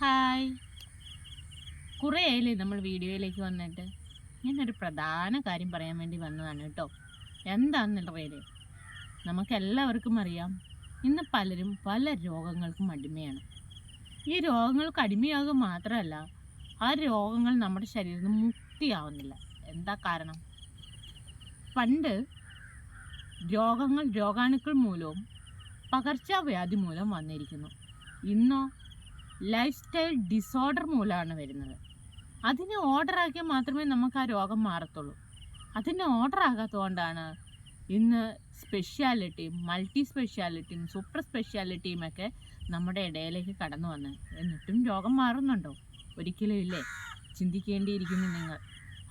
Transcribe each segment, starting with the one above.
Hi. കുറേ ആയില്ലേ നമ്മൾ വീഡിയോയിലേക്ക് വന്നിട്ട്? ഞാനൊരു പ്രധാന കാര്യം പറയാൻ വേണ്ടി വന്നതാണ് കേട്ടോ. എന്താണെന്നുള്ളത് നമുക്കെല്ലാവർക്കും അറിയാം. ഇന്ന് പലരും പല രോഗങ്ങൾക്കും അടിമയാണ്. ഈ രോഗങ്ങൾക്ക് അടിമയാകുക മാത്രമല്ല ആ രോഗങ്ങൾ നമ്മുടെ ശരീരത്തിൽ നിന്ന് മുക്തിയാവുന്നില്ല. എന്താ കാരണം? പണ്ട് രോഗങ്ങൾ രോഗാണുക്കൾ മൂലവും പകർച്ചവ്യാധി മൂലം വന്നിരിക്കുന്നു. ഇന്നോ ലൈഫ് സ്റ്റൈൽ ഡിസോർഡർ മൂലമാണ് വരുന്നത്. അതിനെ ഓർഡർ ആക്കിയാൽ മാത്രമേ നമുക്ക് ആ രോഗം മാറത്തുള്ളൂ. അതിനെ ഓർഡർ ആകാത്തതുകൊണ്ടാണ് ഇന്ന് സ്പെഷ്യാലിറ്റിയും മൾട്ടി സ്പെഷ്യാലിറ്റിയും സൂപ്പർ സ്പെഷ്യാലിറ്റിയും ഒക്കെ നമ്മുടെ ഇടയിലേക്ക് കടന്നു വന്നത് എന്നിട്ടും രോഗം മാറുന്നുണ്ടോ? ഒരിക്കലും ഇല്ലേ? ചിന്തിക്കേണ്ടിയിരിക്കുന്നു നിങ്ങൾ.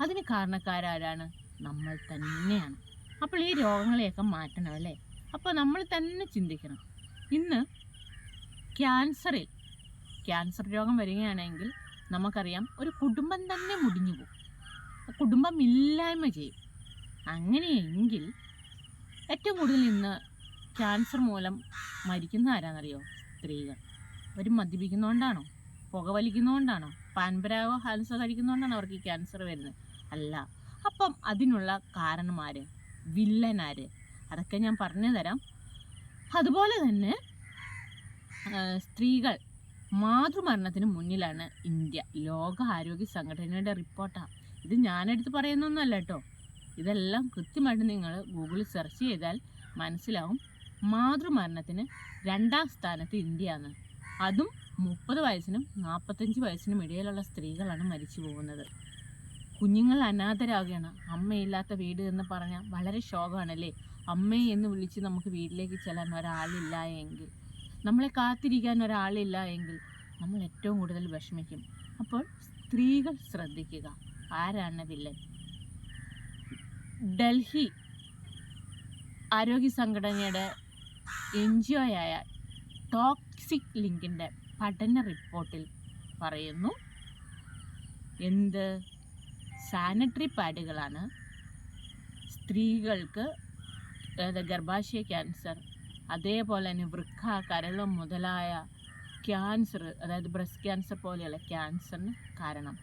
അതിന് കാരണക്കാരാരാണ്? നമ്മൾ തന്നെയാണ്. അപ്പോൾ ഈ രോഗങ്ങളെയൊക്കെ മാറ്റണം അല്ലേ? അപ്പോൾ നമ്മൾ തന്നെ ചിന്തിക്കണം. ഇന്ന് ക്യാൻസറിൽ ക്യാൻസർ രോഗം വരികയാണെങ്കിൽ നമുക്കറിയാം ഒരു കുടുംബം തന്നെ മുടിഞ്ഞു പോകും. കുടുംബം ഇല്ലായ്മ ചെയ്യും. അങ്ങനെയെങ്കിൽ ഏറ്റവും കൂടുതൽ ഇന്ന് ക്യാൻസർ മൂലം മരിക്കുന്ന ആരാണെന്നറിയോ സ്ത്രീകൾ. അവർ മദ്യപിക്കുന്നതുകൊണ്ടാണോ പുകവലിക്കുന്നതുകൊണ്ടാണോ പാൻപരാഗോ ഹാൻസോ കഴിക്കുന്നതുകൊണ്ടാണ് അവർക്ക് ഈ ക്യാൻസർ വരുന്നത്? അല്ല. അപ്പം അതിനുള്ള കാരണമാർ വില്ലനാർ അതൊക്കെ ഞാൻ പറഞ്ഞു തരാം അതുപോലെ തന്നെ സ്ത്രീകൾ മാതൃമരണത്തിന് മുന്നിലാണ് ഇന്ത്യ. ലോക ആരോഗ്യ സംഘടനയുടെ റിപ്പോർട്ടാണ് ഇത് ഞാനെടുത്ത് പറയുന്നൊന്നുമല്ല കേട്ടോ. ഇതെല്ലാം കൃത്യമായിട്ട് നിങ്ങൾ ഗൂഗിളിൽ സെർച്ച് ചെയ്താൽ മനസ്സിലാവും. മാതൃമരണത്തിന് രണ്ടാം സ്ഥാനത്ത് ഇന്ത്യയാണ്. അതും മുപ്പത് വയസ്സിനും നാൽപ്പത്തഞ്ച് വയസ്സിനും ഇടയിലുള്ള സ്ത്രീകളാണ് മരിച്ചു പോകുന്നത്. കുഞ്ഞുങ്ങൾ അനാഥരാകുകയാണ്. അമ്മയില്ലാത്ത വീട് എന്ന് പറഞ്ഞാൽ വളരെ ശോകമാണല്ലേ? അമ്മയെ എന്ന് വിളിച്ച് നമുക്ക് വീട്ടിലേക്ക് ചെല്ലാൻ ഒരാളില്ല എങ്കിൽ. നമ്മളെ കാത്തിരിക്കാൻ ഒരാളില്ല എങ്കിൽ നമ്മൾ ഏറ്റവും കൂടുതൽ വിഷമിക്കും. അപ്പോൾ സ്ത്രീകൾ ശ്രദ്ധിക്കുക. ആരാണ് വില്ലൻ? ഡൽഹി ആരോഗ്യ സംഘടനയുടെ എൻ ജി ഒയായ ടോക്സിക് ലിങ്കിന്റെ പഠന റിപ്പോർട്ടിൽ പറയുന്നു എന്ത്? സാനിറ്ററി പാഡുകളാണ് സ്ത്രീകൾക്ക് ഗർഭാശയ ക്യാൻസർ അതേപോലെ തന്നെ വൃക്ക കരളും മുതലായ ക്യാൻസർ അതായത് ബ്രസ്റ്റ് ക്യാൻസർ പോലെയുള്ള ക്യാൻസറിന് കാരണം.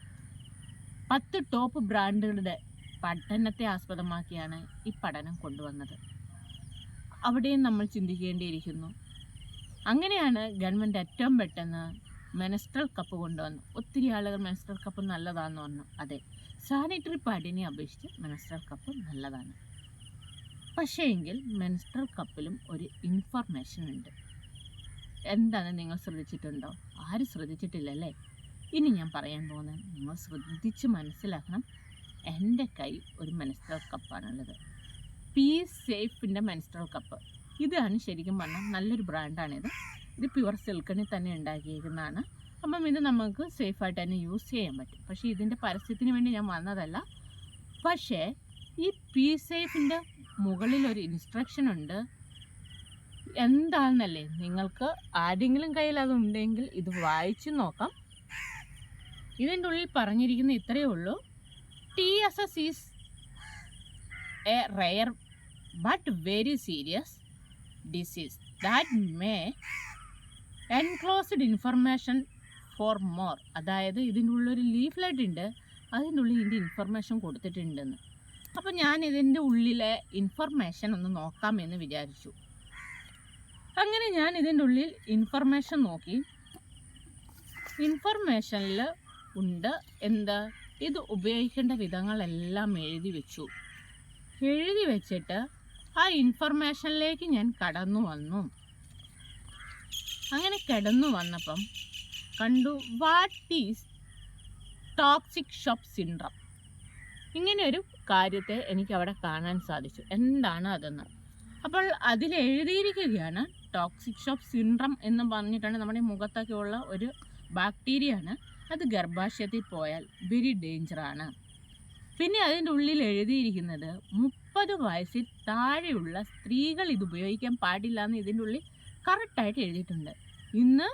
പത്ത് ടോപ്പ് ബ്രാൻഡുകളുടെ പഠനത്തെ ആസ്പദമാക്കിയാണ് ഈ പഠനം കൊണ്ടുവന്നത്. അവിടെയും നമ്മൾ ചിന്തിക്കേണ്ടിയിരിക്കുന്നു. അങ്ങനെയാണ് ഗവൺമെന്റ് ഏറ്റവും പെട്ടെന്ന് മെനസ്ട്രൽ കപ്പ് കൊണ്ടുവന്നു ഒത്തിരി ആളുകൾ മെനസ്ട്രൽ കപ്പ് നല്ലതാണെന്ന് പറഞ്ഞു. അതെ സാനിറ്ററി പാഡിനെ അപേക്ഷിച്ച് മെനസ്ട്രൽ കപ്പ് നല്ലതാണ്. പക്ഷേ എങ്കിൽ മെൻസ്ട്രൽ കപ്പിലും ഒരു ഇൻഫർമേഷൻ ഉണ്ട്. എന്താണ് നിങ്ങൾ ശ്രദ്ധിച്ചിട്ടുണ്ടോ? ആരും ശ്രദ്ധിച്ചിട്ടില്ലല്ലേ? ഇനി ഞാൻ പറയാൻ പോകുന്നത് നിങ്ങൾ ശ്രദ്ധിച്ച് മനസ്സിലാക്കണം എന്റെ കൈ ഒരു മെൻസ്ട്രൽ കപ്പാണുള്ളത് പി സേഫിന്റെ മെൻസ്ട്രൽ കപ്പ് ഇതാണ് ശരിക്കും പറഞ്ഞാൽ നല്ലൊരു ബ്രാൻഡാണിത്. ഇത് പ്യുവർ സിൽക്കണിൽ തന്നെ ഉണ്ടാക്കിയിരിക്കുന്നതാണ് അപ്പം ഇത് നമുക്ക് സേഫായിട്ട് തന്നെ യൂസ് ചെയ്യാൻ പറ്റും. പക്ഷേ ഇതിന്റെ പരസ്യത്തിന് വേണ്ടി ഞാൻ വന്നതല്ല. പക്ഷേ ഈ പി സേഫിന്റെ മുകളിൽ ഒരു ഇൻസ്ട്രക്ഷൻ ഉണ്ട്. എന്താണെന്നല്ലേ? നിങ്ങൾക്ക് ആരെങ്കിലും കയ്യിൽ അതുണ്ടെങ്കിൽ ഇത് വായിച്ചു നോക്കാം. ഇതിന്റെ ഉള്ളിൽ പറഞ്ഞിരിക്കുന്ന ഇത്രയേ ഉള്ളൂ. T S S is a rare but very serious disease that may enclosed information for more അതായത് ഇതിന്റെ ഒരു ലീഫ്ലെറ്റ് ഉണ്ട്. അതിന്റെ ഉള്ളിൽ ഇതിന്റെ ഇൻഫർമേഷൻ കൊടുത്തിട്ടുണ്ടെന്ന്. അപ്പോൾ ഞാൻ ഇതിന്റെ ഉള്ളിലെ ഇൻഫർമേഷൻ ഒന്ന് നോക്കാം എന്ന് വിചാരിച്ചു. അങ്ങനെ ഞാൻ ഇതിന്റെ ഉള്ളിൽ ഇൻഫർമേഷൻ നോക്കി. ഇൻഫർമേഷനിൽ ഉണ്ട് എന്താ? ഇത് ഉപയോഗിക്കേണ്ട വിധങ്ങളെല്ലാം എഴുതി വെച്ചു. എഴുതി വെച്ചിട്ട് ആ ഇൻഫർമേഷനിലേക്ക് ഞാൻ കടന്നു വന്നു. അങ്ങനെ കിടന്നു വന്നപ്പം കണ്ടു what is toxic shock syndrome ഇങ്ങനെ ഒരു കാര്യത്തെ എനിക്ക് അവിടെ കാണാൻ സാധിച്ചു. എന്താണ് അതെന്ന്? അപ്പോൾ അതിൽ എഴുതിയിരിക്കുകയാണ് ടോക്സിക് ഷോപ്പ് സിൻഡ്രം എന്ന് പറഞ്ഞിട്ടാണ് നമ്മുടെ മുഖത്തൊക്കെയുള്ള ഒരു ബാക്ടീരിയ ആണ് അത് ഗർഭാശയത്തിൽ പോയാൽ വെരി ഡേഞ്ചറാണ് പിന്നെ അതിന്റെ ഉള്ളിൽ എഴുതിയിരിക്കുന്നത് മുപ്പത് വയസ്സിൽ താഴെയുള്ള സ്ത്രീകൾ ഇത് ഉപയോഗിക്കാൻ പാടില്ല എന്ന് ഇതിന്റെ ഉള്ളിൽ കറക്റ്റായിട്ട് എഴുതിയിട്ടുണ്ട്. ഇന്ന്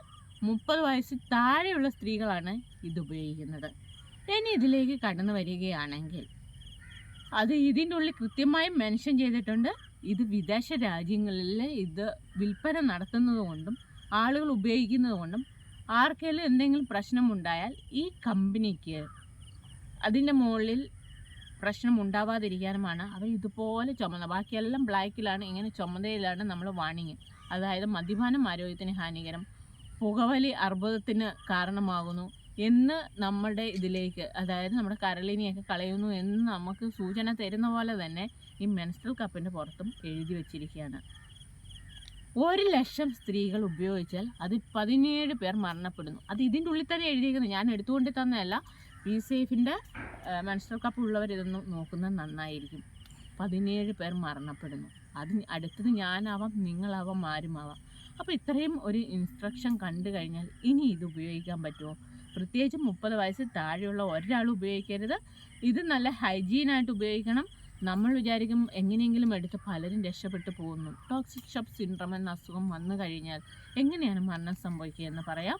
മുപ്പത് വയസ്സിൽ താഴെയുള്ള സ്ത്രീകളാണ് ഇത് ഉപയോഗിക്കുന്നത്. ഇനി ഇതിലേക്ക് കടന്നു വരികയാണെങ്കിൽ അത് ഇതിന്റെ ഉള്ളിൽ കൃത്യമായി മെൻഷൻ ചെയ്തിട്ടുണ്ട്. ഇത് വിദേശ രാജ്യങ്ങളിൽ ഇത് വിൽപ്പന നടത്തുന്നത് കൊണ്ടും ആളുകൾ ഉപയോഗിക്കുന്നത് കൊണ്ടും ആർക്കെങ്കിലും എന്തെങ്കിലും പ്രശ്നമുണ്ടായാൽ ഈ കമ്പനിക്ക് അതിന്റെ മുകളിൽ പ്രശ്നം ഉണ്ടാവാതിരിക്കാനുമാണ്. അവർ ഇതുപോലെ ചുമന്ന ബാക്കിയെല്ലാം ബ്ലാക്കിലാണ് ഇങ്ങനെ ചുമതയിലാണ് നമ്മൾ വാണിങ്. അതായത് മദ്യപാനം ആരോഗ്യത്തിന് ഹാനികരം പുകവലി അർബുദത്തിന് കാരണമാകുന്നു. എന്ന് നമ്മുടെ ഇതിലേക്ക് അതായത് നമ്മുടെ കരളിനെയൊക്കെ കളയുന്നു എന്ന് നമുക്ക് സൂചന തരുന്ന പോലെ തന്നെ ഈ മെൻസ്ട്രൽ കപ്പിന്റെ പുറത്തും എഴുതി വച്ചിരിക്കുകയാണ്. ഒരു ലക്ഷം സ്ത്രീകൾ ഉപയോഗിച്ചാൽ അത് പതിനേഴ് പേർ മരണപ്പെടുന്നു. അത് ഇതിന്റെ ഉള്ളിൽ തന്നെ എഴുതിയിരിക്കുന്നത് ഞാൻ എടുത്തുകൊണ്ട് തന്നെയല്ല പി സേഫിന്റെ മെൻസ്ട്രൽ കപ്പ് ഉള്ളവർ ഇതൊന്നും നോക്കുന്നത് നന്നായിരിക്കും. പതിനേഴ് പേർ മരണപ്പെടുന്നു. അത് അടുത്തത് ഞാനാവാം നിങ്ങളാവാം ആരുമാവാം. അപ്പോൾ ഇത്രയും ഒരു ഇൻസ്ട്രക്ഷൻ കണ്ടു കഴിഞ്ഞാൽ ഇനി ഇത് ഉപയോഗിക്കാൻ പറ്റുമോ? പ്രത്യേകിച്ച് മുപ്പത് വയസ്സിൽ താഴെയുള്ള ഒരാൾ ഉപയോഗിക്കരുത്. ഇത് നല്ല ഹൈജീനായിട്ട് ഉപയോഗിക്കണം. നമ്മൾ വിചാരിക്കും എങ്ങനെയെങ്കിലും എടുത്ത് പലരും രക്ഷപ്പെട്ടു പോകുന്നു. ടോക്സിക് ഷോപ്പ് സിൻഡ്രം എന്ന അസുഖം വന്നു കഴിഞ്ഞാൽ എങ്ങനെയാണ് മരണം സംഭവിക്കുക എന്ന് പറയാം.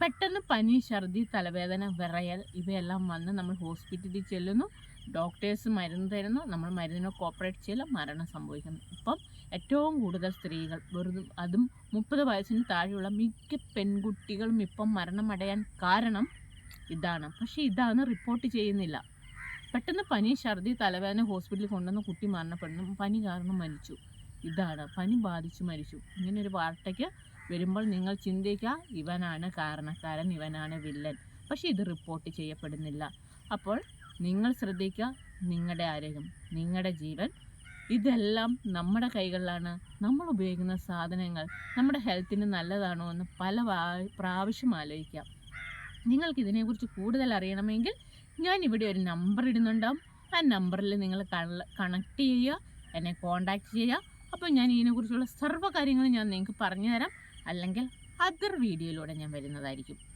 പെട്ടെന്ന് പനി ഛർദി തലവേദന വിറയൽ ഇവയെല്ലാം വന്ന് നമ്മൾ ഹോസ്പിറ്റലിൽ ചെല്ലുന്നു. ഡോക്ടേഴ്സ് മരുന്ന് തരുന്നു. നമ്മൾ മരുന്നിനെ കോപ്പറേറ്റ് ചെയ്യില്ല. മരണം സംഭവിക്കുന്നു. ഇപ്പം ഏറ്റവും കൂടുതൽ സ്ത്രീകൾ വെറുതെ അതും മുപ്പത് വയസ്സിന് താഴെയുള്ള മിക്ക പെൺകുട്ടികളും ഇപ്പം മരണമടയാൻ കാരണം ഇതാണ്. പക്ഷേ ഇതാണ് റിപ്പോർട്ട് ചെയ്യുന്നില്ല. പെട്ടെന്ന് പനി ഛർദി തലവേദന ഹോസ്പിറ്റലിൽ കൊണ്ടുവന്ന് കുട്ടി മരണപ്പെടുന്നു. പനി കാരണം മരിച്ചു. ഇതാണ്. പനി ബാധിച്ചു മരിച്ചു. ഇങ്ങനെ ഒരു വാർത്തയ്ക്ക് വരുമ്പോൾ നിങ്ങൾ ചിന്തിക്കുക ഇവനാണ് കാരണക്കാരൻ ഇവനാണ് വില്ലൻ. പക്ഷേ ഇത് റിപ്പോർട്ട് ചെയ്യപ്പെടുന്നില്ല. അപ്പോൾ നിങ്ങൾ ശ്രദ്ധിക്കുക നിങ്ങളുടെ ആരോഗ്യം നിങ്ങളുടെ ജീവൻ. ഇതെല്ലാം നമ്മുടെ കൈകളിലാണ്. നമ്മൾ ഉപയോഗിക്കുന്ന സാധനങ്ങൾ നമ്മുടെ ഹെൽത്തിന് നല്ലതാണോ എന്ന് പല പ്രാവശ്യം ആലോചിക്കാം. നിങ്ങൾക്ക് ഇതിനെക്കുറിച്ച് കൂടുതൽ അറിയണമെങ്കിൽ ഞാൻ ഇവിടെ ഒരു നമ്പർ ഇടുന്നുണ്ടാവും. ആ നമ്പറിൽ നിങ്ങൾ കണക്ട് ചെയ്യുക എന്നെ കോണ്ടാക്ട് ചെയ്യുക. അപ്പോൾ ഞാൻ ഇതിനെക്കുറിച്ചുള്ള സർവ കാര്യങ്ങളും ഞാൻ നിങ്ങൾക്ക് പറഞ്ഞു തരാം അല്ലെങ്കിൽ അതർ വീഡിയോയിലൂടെ ഞാൻ വരുന്നതായിരിക്കും.